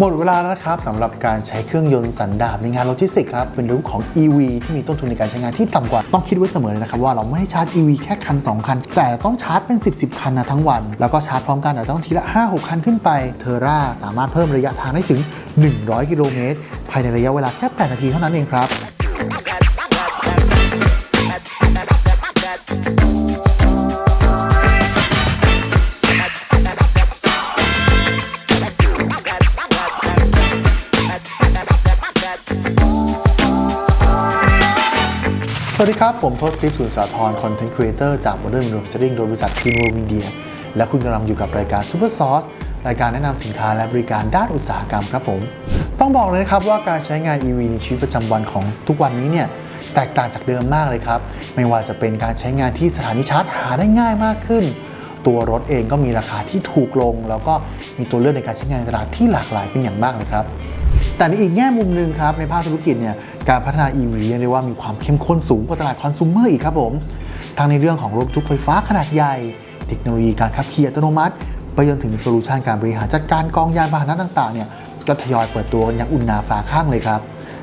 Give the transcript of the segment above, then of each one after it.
หมดเวลาแล้วนะครับสำหรับการใช้เครื่องยนต์สันดาปในงานโลจิสติกส์ครับเป็นเรื่องของ EV ที่มีต้นทุนในการใช้งานที่ต่ำกว่า ต้องคิดไว้เสมอเลยนะครับว่าเราไม่ได้ชาร์จ EV แค่คัน 2 คัน แต่ต้องชาร์จเป็น 10 10 คันนะทั้งวัน แล้วก็ชาร์จพร้อมกันแต่ต้องทีละ 5-6 คันขึ้นไปเทอร่าสามารถเพิ่มระยะทางได้ถึง 100 กิโลเมตรภายในระยะเวลาแค่ 8 นาทีเท่านั้นเองครับ สวัสดีครับ ผมทศทิพย์สุนสาธรคอนเทนต์ครีเอเตอร์จาก Modern Manufacturing โดยบริษัท Team World Media และคุณกำลังอยู่กับรายการ Super Sauce รายการแนะนำสินค้าและบริการด้านอุตสาหกรรมครับผม ต้องบอกเลยนะครับว่าการใช้งาน EV ในชีวิตประจำวันของทุกวันนี้เนี่ยแตกต่างจากเดิมมากเลยครับ ไม่ว่าจะเป็นการใช้งานที่สถานีชาร์จหาได้ง่ายมากขึ้น ตัวรถเองก็มีราคาที่ถูกลง แล้วก็มีตัวเลือกในการใช้งานในตลาดที่หลากหลายเป็นอย่างมากเลยครับ แต่ในอีกแง่มุมหนึ่งครับในภาคธุรกิจเนี่ยการพัฒนา EV เรียกได้ว่ามีความเข้มข้นสูงกว่าตลาดคอน sumer อีกครับผมทั้งในเรื่องของรถทุกไฟฟ้าขนาดใหญ่ เทคโนโลยีการขับขี่อัตโนมัติ ไปจนถึงโซลูชันการบริหารจัดการกองยานพาหนะต่างๆเนี่ยก็ทยอยเปิดตัวกันอย่างอุ่นหนาฝาข้างเลยครับ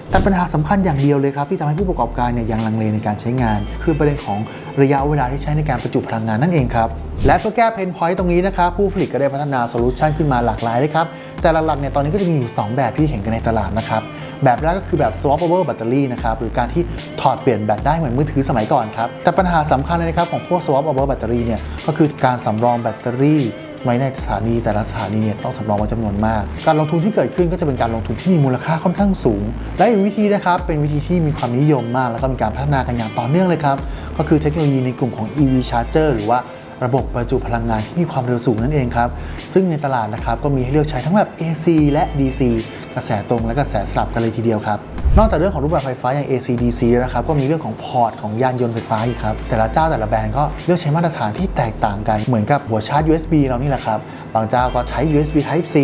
แต่ปัญหาสำคัญอย่างเดียวเลยครับที่ทำให้ผู้ประกอบการเนี่ยยังลังเลในการใช้งาน คือประเด็นของระยะเวลาที่ใช้ในการประจุพลังงานนั่นเองครับ และเพื่อแก้เพนพอยต์ตรงนี้นะครับผู้ผลิตก็ได้พัฒนาโซลูชันขึ้นมาหลากหลายเลยครับ แต่หลักๆเนี่ยตอนนี้ก็จะมีอยู่ 2 แบบที่เห็นกันในตลาดนะครับ แบบแรกก็คือแบบ swappable battery นะครับหรือการที่ถอดเปลี่ยนแบตได้เหมือนมือถือสมัยก่อนครับ แต่ปัญหาสำคัญเลยนะครับของพวก swappable battery เนี่ยก็คือการสำรองแบตเตอรี่ไว้ในสถานีแต่ละสถานีเนี่ยต้องสำรองไว้จำนวนมาก การลงทุนที่เกิดขึ้นก็จะเป็นการลงทุนที่มีมูลค่าค่อนข้างสูง และอีกวิธีนะครับเป็นวิธีที่มีความนิยมมาก แล้วก็มีการพัฒนากันอย่างต่อเนื่องเลยครับ ก็คือเทคโนโลยีในกลุ่มของ EV Charger หรือว่า ระบบประจุพลังงานที่มีความเร็วสูงนั่นเองครับ ซึ่งในตลาดนะครับก็มีให้เลือกใช้ทั้งแบบ AC และ DC กระแสตรงและกระแสสลับกันเลยทีเดียวครับ นอกจากเรื่องของรูปแบบไฟฟ้าอย่าง AC DC แล้วนะครับก็มีเรื่องของพอร์ตของยานยนต์ไฟฟ้าอีกครับแต่ละเจ้าแต่ละแบรนด์ก็เลือกใช้มาตรฐานที่แตกต่างกันเหมือนกับหัวชาร์จ USB เรานี่แหละครับบางเจ้าก็ใช้ USB Type C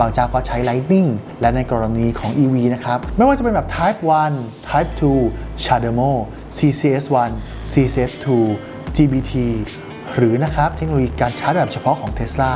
บางเจ้าก็ใช้ Lightning และในกรณีของ EV นะครับไม่ว่าจะเป็นแบบ Type 1 Type 2 CHAdeMO CCS 1 CCS 2 GBT หรือนะครับเทคโนโลยีการชาร์จแบบเฉพาะของ Tesla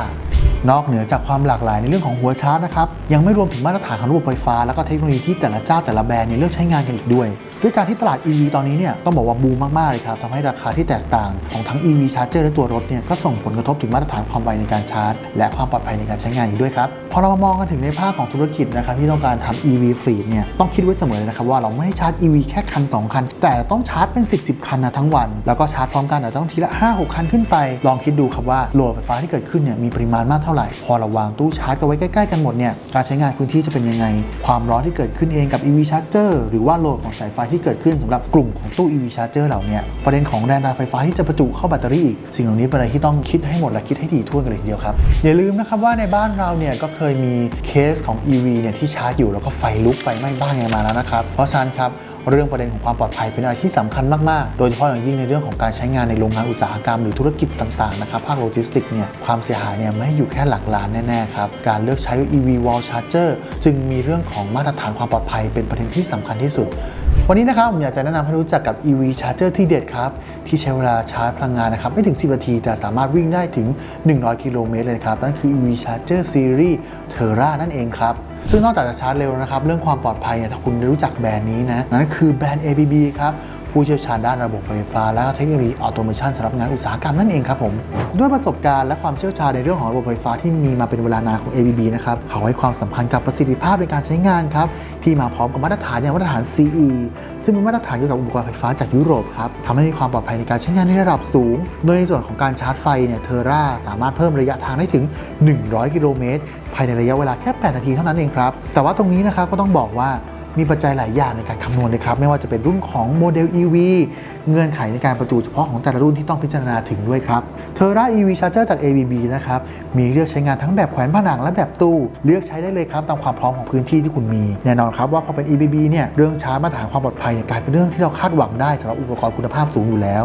นอกเหนือจากความหลากหลายในเรื่องของหัวชาร์จนะครับยังไม่รวมถึงมาตรฐานของระบบไฟฟ้า แล้วก็เทคโนโลยีที่แต่ละเจ้าแต่ละแบรนด์เนี่ยเลือกใช้งานกันอีกด้วย ด้วยการที่ตลาด EV ตอนนี้เนี่ยต้องบอกว่าบูมมากๆเลยครับทำให้ราคาที่แตกต่างของทั้ง EV Charger และตัวรถเนี่ยก็ส่งผลกระทบถึงมาตรฐานความไวในการชาร์จ และความปลอดภัยในการใช้งานอีกด้วยครับพอเรามามองกันถึงในภาคของธุรกิจนะครับที่ต้องการทำ EV fleet เนี่ยต้องคิดไว้เสมอเลยนะครับว่าเราไม่ได้ชาร์จ EV แค่คัน 2 คัน แต่ต้องชาร์จเป็น 10 10 คันนะทั้งวัน แล้วก็ชาร์จพร้อมกันแต่ต้องทีละ 5-6 คันขึ้นไป ลองคิดดูครับว่าโหลดไฟฟ้าที่เกิดขึ้นเนี่ยมีปริมาณมากเท่าไหร่ พอเราวางตู้ชาร์จกันไว้ใกล้ๆกันหมดเนี่ยการใช้งานพื้นที่จะเป็นยังไง ความร้อนที่เกิดขึ้นเองกับ EV charger หรือว่าโหลดของสายไฟที่เกิดขึ้นสำหรับกลุ่มของตู้ EV charger เหล่านี้ประเด็นของแรงดันไฟฟ้าที่จะประจุเข้าแบตเตอรี่อีกสิ่งเหล่านี้เป็นอะไรที่ต้องคิดให้หมดและคิดให้ถี่ถ้วกันเลยทีเดียวครับ อย่าลืมนะครับว่าในบ้านเราเนี่ยก็เคยมีเคสของ EV เนี่ยที่ชาร์จอยู่แล้วก็ไฟลุกไฟไหม้บ้านกันมาแล้วนะครับเพราะฉะนั้นครับเรื่องประเด็นของความปลอดภัยเป็นอะไรที่สำคัญมาก ๆ โดยเฉพาะอย่างยิ่งในเรื่องของการใช้งานในโรงงานอุตสาหกรรมหรือธุรกิจต่าง ๆ นะครับ ภาคโลจิสติกส์เนี่ยความเสียหายเนี่ยไม่ได้อยู่แค่หลักล้านแน่ ๆ ครับ การเลือกใช้ EV wall charger จึงมีเรื่องของมาตรฐานความปลอดภัยเป็นประเด็นที่สำคัญที่สุด วันนี้นะครับผมอยากจะแนะนำให้รู้จักกับ EV charger ที่เด็ดครับ ที่ใช้เวลาชาร์จพลังงานนะครับ ไม่ถึง 10 นาที แต่สามารถวิ่งได้ถึง 100 กิโลเมตรเลยครับ นั่นคือ EV charger series Terra นั่นเองครับ ซึ่งนอกจากจะชาร์จเร็วนะครับ เรื่องความปลอดภัยเนี่ยถ้าคุณรู้จักแบรนด์นี้นะ นั่นคือแบรนด์ ABB ครับ ผู้เชี่ยวชาญด้านระบบไฟฟ้า และเทคโนโลยีออโตเมชันสำหรับงานอุตสาหกรรมนั่นเองครับผม ด้วยประสบการณ์และความเชี่ยวชาญในเรื่องของระบบไฟฟ้าที่มีมาเป็นเวลานานของ ABB นะครับเขาให้ความสำคัญกับประสิทธิภาพในการใช้งานครับที่มาพร้อมกับมาตรฐานอย่างมาตรฐาน CE ซึ่งเป็นมาตรฐานเกี่ยวกับอุปกรณ์ไฟฟ้าจากยุโรปครับทำให้มีความปลอดภัยในการใช้งานในระดับสูง โดยในส่วนของการชาร์จไฟเนี่ยเทอร่าสามารถเพิ่มระยะทางได้ถึง 100 กิโลเมตรภายในระยะเวลาแค่ 8 นาทีเท่านั้นเองครับแต่ว่าตรงนี้นะครับก็ต้องบอกว่า มีปัจจัยหลายอย่างในการคำนวณเลยครับ ไม่ว่าจะเป็นรุ่นของโมเดล EV เงื่อนไขในการประจุเฉพาะของแต่ละรุ่นที่ต้องพิจารณาถึงด้วยครับเทอร่า EV Charger จาก ABB นะครับ มีเลือกใช้งานทั้งแบบแขวนผนังและแบบตู้ เลือกใช้ได้เลยครับตามความพร้อมของพื้นที่ที่คุณมี แน่นอนครับว่าพอเป็น EBB เนี่ยเรื่องชาร์จมาตรฐานความปลอดภัยเนี่ยกลายเป็นเรื่องที่เราคาดหวังได้สำหรับอุปกรณ์คุณภาพสูงอยู่แล้ว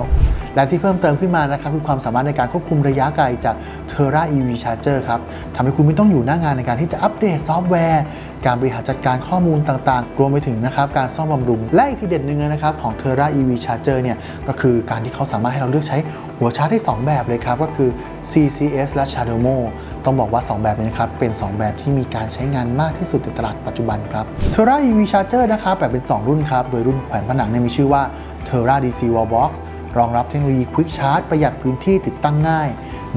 และที่เพิ่มเติมขึ้นมานะครับคือความสามารถในการควบคุมระยะไกลจาก Terra EV Charger ครับทำให้คุณไม่ต้องอยู่หน้างานในการที่จะอัปเดตซอฟต์แวร์ การบริหารจัดการข้อมูลต่างๆ รวมไปถึงนะครับการซ่อมบำรุง และอีกทีเด็ดหนึ่งนะครับของ Terra EV Charger เนี่ยก็คือการที่เขาสามารถให้เราเลือกใช้หัวชาร์จได้ 2 แบบเลยครับ ก็คือ CCS และ CHAdeMO ตต้องบอกว่า 2 แบบนี้นะครับ เป็น 2 แบบที่มีการใช้งานมากที่สุดในตลาดปัจจุบันครับ Terra EV Charger นะครับแบ่งเป็น 2 รุ่นครับ โดยรุ่นแขวนผนังเนี่ยมีชื่อว่า Terra DC Wallbox รองรับเทคโนโลยี Quick Charge ประหยัดพื้นที่ติดตั้งง่าย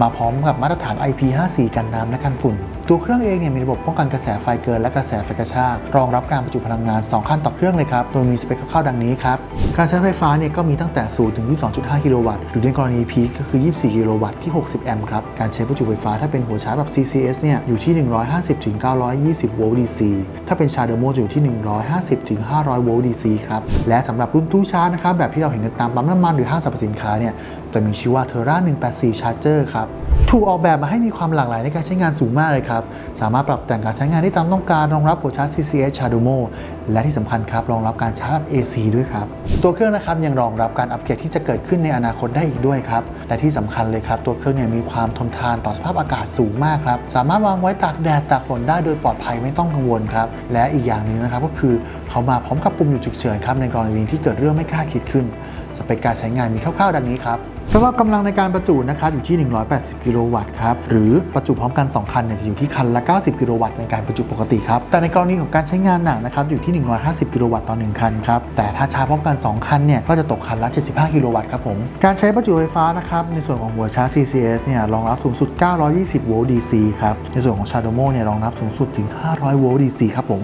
มาพร้อมกับมาตรฐาน IP54 กันน้ำและกันฝุ่น ตัวเครื่องเองเนี่ยมีระบบป้องกันกระแสไฟเกิน และกระแสไฟกระชากรองรับการประจุพลังงาน 2 ขั้นต่อเครื่องเลยครับ โดยมีสเปคคร่าวๆดังนี้ครับ การใช้ไฟฟ้าเนี่ยก็มีตั้งแต่0ถึง 22.5 กิโลวัตต์ หรือในกรณีพีคก็คือ 24 กิโลวัตต์ที่ 60 แอมป์ครับ การใช้ประจุไฟฟ้าถ้าเป็นหัวชาร์จแบบ CCS เนี่ยอยู่ที่ 150ถึง920 โวลต์ DC ถ้าเป็นชาร์จเดโมจะอยู่ที่ 150ถึง500 โวลต์ DC ครับ และสำหรับรุ่นตู้ชาร์จนะครับแบบที่เราเห็นกันตามปั๊มน้ำมันหรือห้างสรรพสินค้าเนี่ย จะมีชื่อว่า Terra 184 Charger ครับถูกออกแบบมาให้มีความหลากหลายในการใช้งานสูงมากเลยครับ สามารถปรับแต่งการใช้งานได้ตามต้องการรองรับหัวชาร์จ CCS Chardomo และที่สำคัญครับ รองรับการชาร์จ AC ด้วยครับ ตัวเครื่องนะครับยังรองรับการอัปเกรดที่จะเกิดขึ้นในอนาคตได้อีกด้วยครับ และที่สำคัญเลยครับ ตัวเครื่องเนี่ยมีความทนทานต่อสภาพอากาศสูงมากครับ สามารถวางไว้ตากแดดตากฝนได้โดยปลอดภัยไม่ต้องกังวลครับ และอีกอย่างหนึ่งนะครับก็คือเขามาพร้อมกับปุ่มหยุดฉุกเฉินครับในกรณีที่เกิดเรื่องไม่คาดคิดขึ้นสเปคการใช้งานมีคร่าวๆดังนี้ครับ สำหรับกำลังในการประจุนะครับอยู่ที่ 180 กิโลวัตต์ครับ หรือประจุพร้อมกัน 2 คันเนี่ยจะอยู่ที่คันละ 90 กิโลวัตต์ในการประจุปกติครับ แต่ในกรณีของการใช้งานหนักนะครับอยู่ที่ 150 กิโลวัตต์ต่อ 1 คันครับ แต่ถ้าชาร์จพร้อมกัน 2 คันเนี่ยก็จะตกคันละ 75 กิโลวัตต์ครับผม การใช้ประจุไฟฟ้านะครับในส่วนของหัวชาร์จ CCS เนี่ยรองรับสูงสุด 920 โวลต์ DC ครับ ในส่วนของ Chardomo เนี่ยรองรับสูงสุดถึง 500 โวลต์ DC ครับผม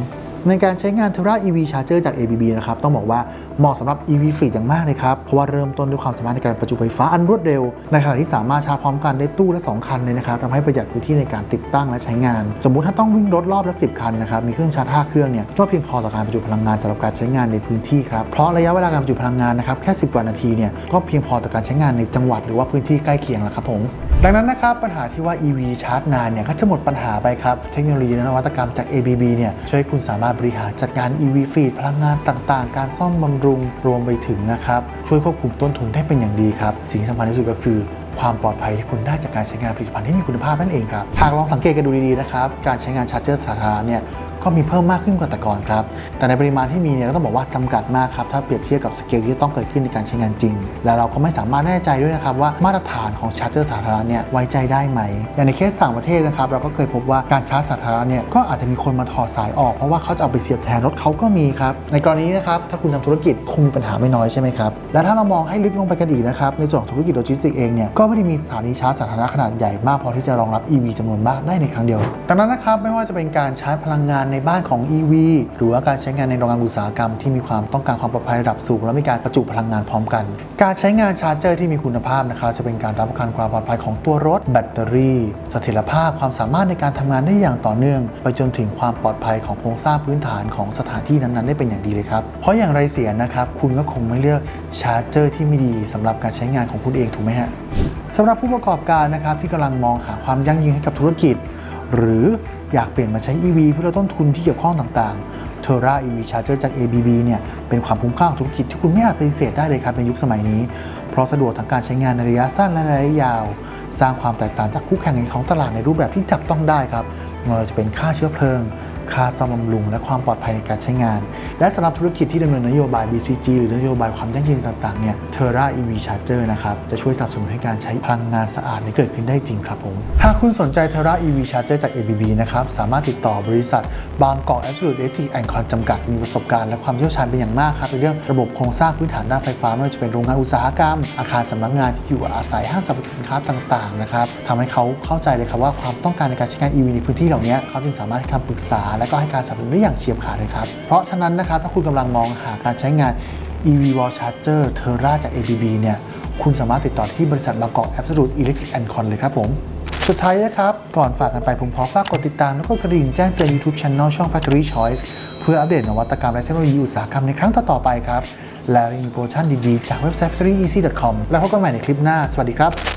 ในการใช้งาน Terra EV Charger จาก ABB นะครับ ต้องบอกว่า เหมาะสำหรับ EV Fleet อย่างมากเลยครับ เพราะว่าเริ่มต้นด้วยความสามารถในการประจุไฟฟ้าอันรวดเร็ว ในขณะที่สามารถชาร์จพร้อมกันได้ตู้ละ 2 คันเลยนะครับทำให้ประหยัดพื้นที่ในการติดตั้งและใช้งาน สมมุติถ้าต้องวิ่งรถรอบละ 10 คันนะครับ มีเครื่องชาร์จ 5 เครื่องเนี่ย ก็เพียงพอต่อการประจุพลังงานสำหรับการใช้งานในพื้นที่ครับ เพราะระยะเวลาการประจุพลังงานนะครับแค่ 10 กว่านาทีเนี่ย ก็เพียงพอต่อการใช้งานในจังหวัดหรือว่าพื้นที่ใกล้เคียงแล้วครับผม ดังนั้นนะครับปัญหาที่ว่า EV ชาร์จนานเนี่ยก็จะหมดปัญหาไปครับ เทคโนโลยีและนวัตกรรมจาก ABB เนี่ยช่วยคุณสามารถบริหารจัดการ EV ฟรีดพลังงานต่างๆ การซ่อมบำรุงรวมไปถึงนะครับ ช่วยควบคุมต้นทุนได้เป็นอย่างดีครับสิ่งสำคัญที่สุดก็คือความปลอดภัยที่คุณได้จากการใช้งานผลิตภัณฑ์ที่มีคุณภาพนั่นเองครับ หากลองสังเกตกันดูดีๆนะครับ การใช้งานชาร์จเจอร์สาธารณะเนี่ย ก็มีเพิ่มมากขึ้นกว่าแต่ก่อนครับ แต่ในปริมาณที่มีเนี่ยก็ต้องบอกว่าจำกัดมากครับ ถ้าเปรียบเทียบกับสเกลที่ต้องเกิดขึ้นในการใช้งานจริง และเราก็ไม่สามารถแน่ใจด้วยนะครับว่ามาตรฐานของชาร์จเจอร์สาธารณะเนี่ยไว้ใจได้ไหม อย่างในเคสต่างประเทศนะครับเราก็เคยพบว่าการชาร์จสาธารณะเนี่ยก็อาจจะมีคนมาถอดสายออกเพราะว่าเขาจะเอาไปเสียบแทนรถเขาก็มีครับ ในกรณีนี้นะครับถ้าคุณทำธุรกิจคงมีปัญหาไม่น้อยใช่ไหมครับ และถ้าเรามองให้ลึกลงไปกันอีกนะครับในส่วนของธุรกิจโลจิสติกส์เองเนี่ยก็ไม่ได้มีสถานีชาร์จสาธารณะขนาดใหญ่มากพอที่จะรองรับ EV จำนวนมากได้ในครั้งเดียว ดังนั้นนะครับไม่ว่าจะเป็นการใช้พลังงานในบ้านของ EV หรือว่าการใช้งานในโรงงานอุตสาหกรรมที่มีความต้องการความปลอดภัยระดับสูง และมีการประจุพลังงานพร้อมกัน การใช้งานชาร์จเจอร์ที่มีคุณภาพนะครับจะเป็นการรับประกันความปลอดภัยของตัวรถ แบตเตอรี่เสถียรภาพความสามารถในการทำงานได้อย่างต่อเนื่อง ไปจนถึงความปลอดภัยของโครงสร้างพื้นฐานของสถานที่นั้นๆได้เป็นอย่างดีเลยครับเพราะอย่างไรเสียนะครับคุณก็คงไม่เลือกชาร์จเจอร์ที่ไม่ดีสำหรับการใช้งานของคุณเองถูกไหมฮะสำหรับผู้ประกอบการนะครับที่กำลังมองหาความยั่งยืนให้กับธุรกิจ หรืออยากเปลี่ยนมาใช้ EV เพื่อลดต้นทุนที่เกี่ยวข้องต่างๆ Terra EV Charger จาก ABB เนี่ยเป็นความคุ้มค่าของธุรกิจที่คุณไม่อาจปฏิเสธได้เลยครับในยุคสมัยนี้ เพราะสะดวกทั้งการใช้งานในระยะสั้นและระยะยาว สร้างความแตกต่างจากคู่แข่งในท้องตลาดในรูปแบบที่จับต้องได้ครับไม่ว่าจะเป็นค่าเชื้อเพลิง ค่าซ่อมบำรุง และความปลอดภัยในการใช้งาน และสำหรับธุรกิจที่ดำเนินนโยบาย BCG หรือนโยบายความยั่งยืนต่างๆเนี่ย Terra EV Charger นะครับจะช่วยสนับสนุนให้การใช้พลังงานสะอาดนี้เกิดขึ้นได้จริงครับผม หากคุณสนใจ Terra EV Charger จาก ABB นะครับสามารถติดต่อบริษัท บางกอก Absolute Electric and Con จำกัดมีประสบการณ์และความเชี่ยวชาญเป็นอย่างมากครับในเรื่องระบบโครงสร้างพื้นฐานด้านไฟฟ้าไม่ว่าจะเป็นโรงงานอุตสาหกรรม อาคารสำนักงานที่อยู่อาศัยห้างสรรพสินค้าต่างๆนะครับทำให้เขาเข้าใจเลยครับว่าความต้องการในการใช้งาน EV ในพื้นที่เหล่านี้เขาจึงสามารถให้คำปรึกษาและก็ให้การสนับสนุนได้อย่างเฉียบขาดเลยครับ เพราะฉะนั้นนะครับถ้าคุณกำลังมองหาการใช้งาน EV Wall Charger Terra จาก ABB เนี่ยคุณสามารถติดต่อที่บริษัทบางกอก Absolute Electric and Con เลยครับผม สุดท้ายนะครับ ก่อนฝากกันไปผมขอฝากกดติดตาม แล้วก็กระดิ่งแจ้งเตือน YouTube Channel ช่อง Factory Choice เพื่ออัปเดตนวัตกรรมและเทคโนโลยีอุตสาหกรรมในครั้งต่อ ๆ ไปครับ และมีโปรโมชั่นดี ๆ จากเว็บไซต์ factoryeasy.com แล้วพบกันใหม่ในคลิปหน้า สวัสดีครับ